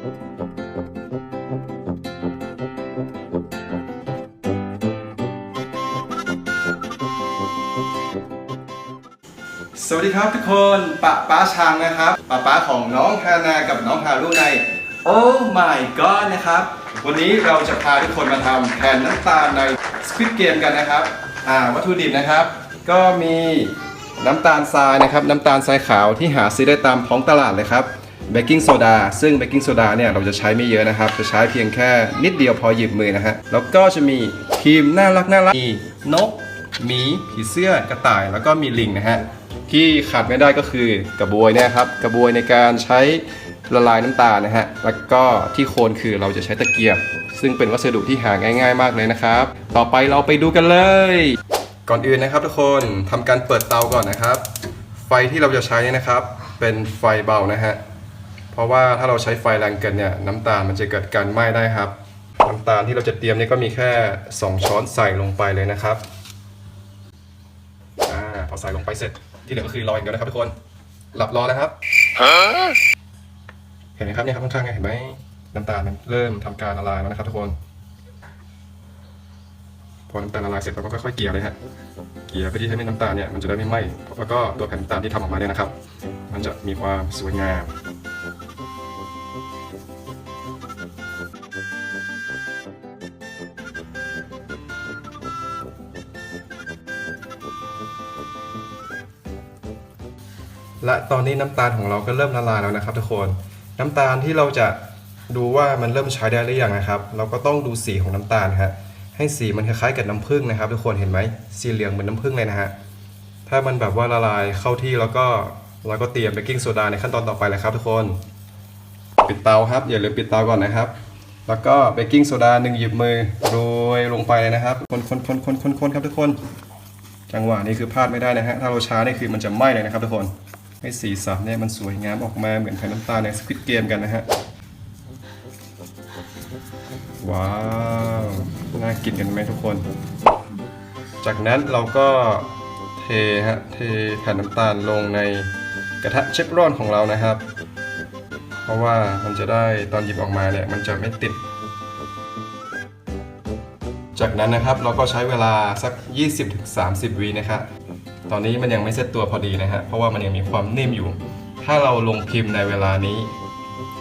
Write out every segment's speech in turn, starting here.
สวัสดีครับทุกคนป้าป้าชางนะครับป้าป้าของน้องฮานากับน้องฮารุในโอ้ my god นะครับ วันนี้เราจะพาทุกคนมาทำแผ่นน้ำตาลในสควิตเกมกันนะครับวัตถุดิบนะครับ ก็มีน้ำตาลทรายนะครับ น้ำตาลทรายขาวที่หาซื้อได้ตามท้องตลาดเลยครับ เบกกิ้งโซดาซึ่งเบกกิ้งโซดาเนี่ยเราจะใช้ไม่เยอะนะครับ จะใช้เพียงแค่นิดเดียวพอหยิบมือนะฮะ แล้วก็จะมีครีมน่ารักน่ารักมีนกหมีผีเสื้อกระต่ายแล้วก็มีลิงนะฮะ ที่ขาดไม่ได้ก็คือกระบวยเนี่ยครับ กระบวยในการใช้ละลายน้ำตาลนะฮะ แล้วก็ที่โคนคือเราจะใช้ตะเกียบ ซึ่งเป็นวัสดุที่หาง่าย ๆ มากเลยนะครับ ต่อไปเราไปดูกันเลย ก่อนอื่นนะครับทุกคนทำการเปิดเตาก่อนนะครับ ไฟที่เราจะใช้นี่นะครับ เป็นไฟเบานะฮะ เพราะว่าถ้าเราใช้ไฟแรงเกินเนี่ยน้ำตาลมันจะเกิดการไหม้ได้ครับ น้ำตาลที่เราจะเตรียมเนี่ยก็มีแค่ 2 ช้อนใส่ลงไปเลยนะครับอ่าพอใส่ลงไปเสร็จที่เหลือก็คือรออย่างเดียวนะครับทุกคนหลับรอนะครับ เห็นไหมครับเนี่ยครับข้างๆเนี่ยเห็นไหมน้ำตาลมันเริ่มทำการละลายแล้วนะครับ ทุกคน พอน้ำตาลละลายเสร็จเราก็ค่อยๆเกลี่ยเลยฮะเกลี่ยเพื่อที่ให้น้ำตาลเนี่ยมันจะได้ไม่ไหม้แล้วก็ตัวแผ่นน้ำตาลที่ทำออกมาเนี่ยนะครับ มันจะมีความสวยงาม และตอนนี้น้ำตาลของเราก็เริ่มละลายแล้วนะครับ ทุกคน น้ำตาลที่เราจะดูว่ามันเริ่มใช้ได้หรือยังนะครับ เราก็ต้องดูสีของน้ำตาลฮะให้สีมันคล้ายๆกับน้ำผึ้งนะครับ ทุกคนเห็นไหมสีเหลืองเหมือนน้ำผึ้งเลยนะฮะถ้ามันแบบว่าละลายเข้าที่แล้วก็เราก็เตรียมเบกกิ้งโซดาในขั้นตอนต่อไปเลยครับ ทุกคนปิดเตาครับอย่าลืมปิดเตาก่อนนะครับ แล้วก็เบกกิ้งโซดาหนึ่งหยิบมือโรยลงไปเลยนะครับคนคนคนคนคนคนครับทุกคน จังหวะนี้คือพลาดไม่ได้นะฮะถ้าเราช้านี่คือมันจะไหม้เลยนะครับทุกคน ให้สีสันเนี่ยมันสวยงามออกมาเหมือนแผ่นน้ำตาลในสควิตเกมกันนะฮะ ว้าว น่ากินกันไหมทุกคน จากนั้นเราก็เทฮะ เทแผ่นน้ำตาลลงในกระทะเชฟรอนของเรานะครับ เพราะว่ามันจะได้ตอนหยิบออกมาเนี่ยมันจะไม่ติด จากนั้นนะครับเราก็ใช้เวลาสัก 20-30วินะครับ ตอนนี้มันยังไม่เซ็ตตัวพอดีนะฮะ เพราะว่ามันยังมีความนิ่มอยู่ ถ้าเราลงพิมพ์ในเวลานี้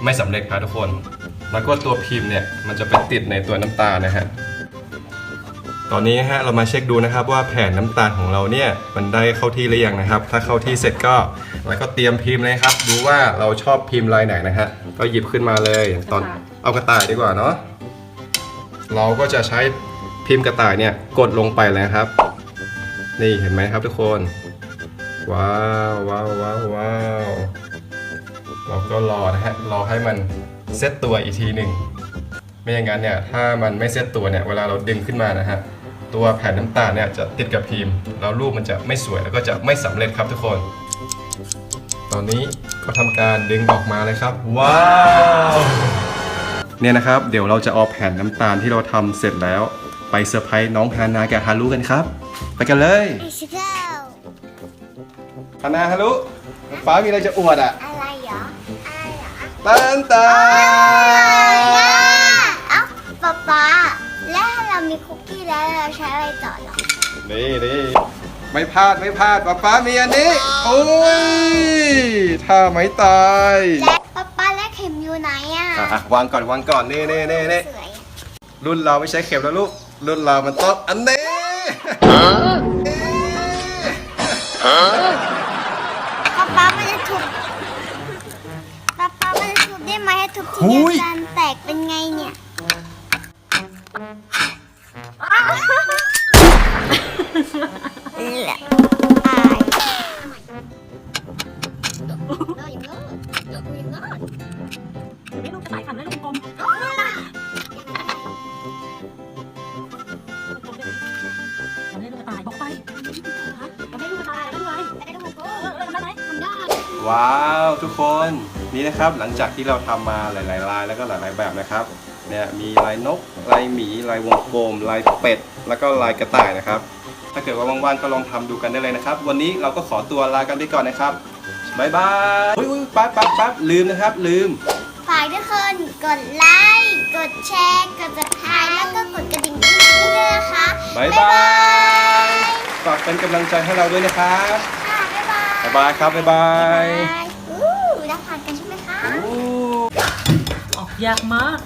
ไม่สำเร็จครับทุกคน แล้วก็ตัวพิมพ์เนี่ยมันจะไปติดในตัวน้ำตาลนะฮะ ตอนนี้นะฮะเรามาเช็คดูนะครับว่าแผ่นน้ำตาลของเราเนี่ยมันได้เข้าที่หรือยังนะครับ ถ้าเข้าที่เสร็จก็แล้วก็เตรียมพิมพ์เลยครับ ดูว่าเราชอบพิมพ์ลายไหนนะฮะ ก็หยิบขึ้นมาเลยตอนเอากระต่ายดีกว่าเนาะ เราก็จะใช้พิมพ์กระต่ายเนี่ยกดลงไปเลยครับ นี่เห็นไหมครับทุกคน ว้าวว้าวว้าวว้าวเราก็รอนะฮะรอให้มันเซตตัวอีกทีหนึ่งไม่อย่างนั้นเนี่ยถ้ามันไม่เซตตัวเนี่ยเวลาเราดึงขึ้นมานะฮะตัวแผ่นน้ำตาลเนี่ยจะติดกับพิมพ์แล้วรูปมันจะไม่สวยแล้วก็จะไม่สำเร็จครับทุกคน ตอนนี้ก็ทำการดึงออกมาเลยครับ ว้าวเนี่ยนะครับ เดี๋ยวเราจะเอาแผ่นน้ำตาลที่เราทำเสร็จแล้ว ไปเซอร์ไพรส์น้องฮานากับฮารุกันครับ ไปกันเลย Let's go ฮานาฮารุฟ้ามีอะไรจะอวดอะอะไรเหรออะไรเหรอตันตาเอ้าป๊าป๊าแล้วถ้าเรามีคุกกี้แล้วเราใช้อะไรต่อเหรอนี่นี่ไม่พลาดไม่พลาดป๊าป๊ามีอันนี้โอ้ยท่าไม้ตายและป๊าป๊าและเข็มอยู่ไหนอะอะอะวางก่อนวางก่อนนี่นี่นี่นี่สวยรุ่นเราไม่ใช้เข็มแล้วลูกรุ่นเรามันต้องอันนี้ ป๊าป๊ามันจะทุบป๊าป๊ามันจะทุบได้ไหมถ้าทุบทีเดียวกันแตกเป็นไงเนี่ยแหละ ว้าวทุกคนนี่นะครับหลังจากที่เราทำมาหลายๆลายแล้วก็หลายๆแบบนะครับเนี่ยมีลายนกลายหมีลายวงกลมลายเป็ด แล้วก็ลายกระต่ายนะครับ ถ้าเกิดว่าว่างๆก็ลองทำดูกันได้เลยนะครับ วันนี้เราก็ขอตัวลากันไปก่อนนะครับบายบายอุ้ยอุ้ยปั๊บปั๊บปั๊บลืมนะครับ ลืมฝากทุกคนกดไลค์กดแชร์กด subscribe แล้วก็กดกระดิ่งกิ๊งๆด้วยนะคะบายบายฝากเป็นกำลังใจให้เราด้วยนะครับค่ะ บ๊ายบายบ๊ายบายครับบ๊ายบายบายอู้เราผ่านกันใช่ไหมคะออกยากมาก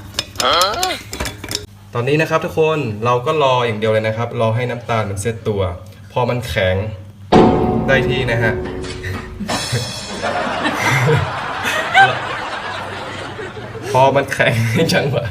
ตอนนี้นะครับทุกคนเราก็รออย่างเดียวเลยนะครับ รอให้น้ำตาลมันเซตตัว พอมันแข็งได้ที่นะฮะ พอมันแข็งจังหวะ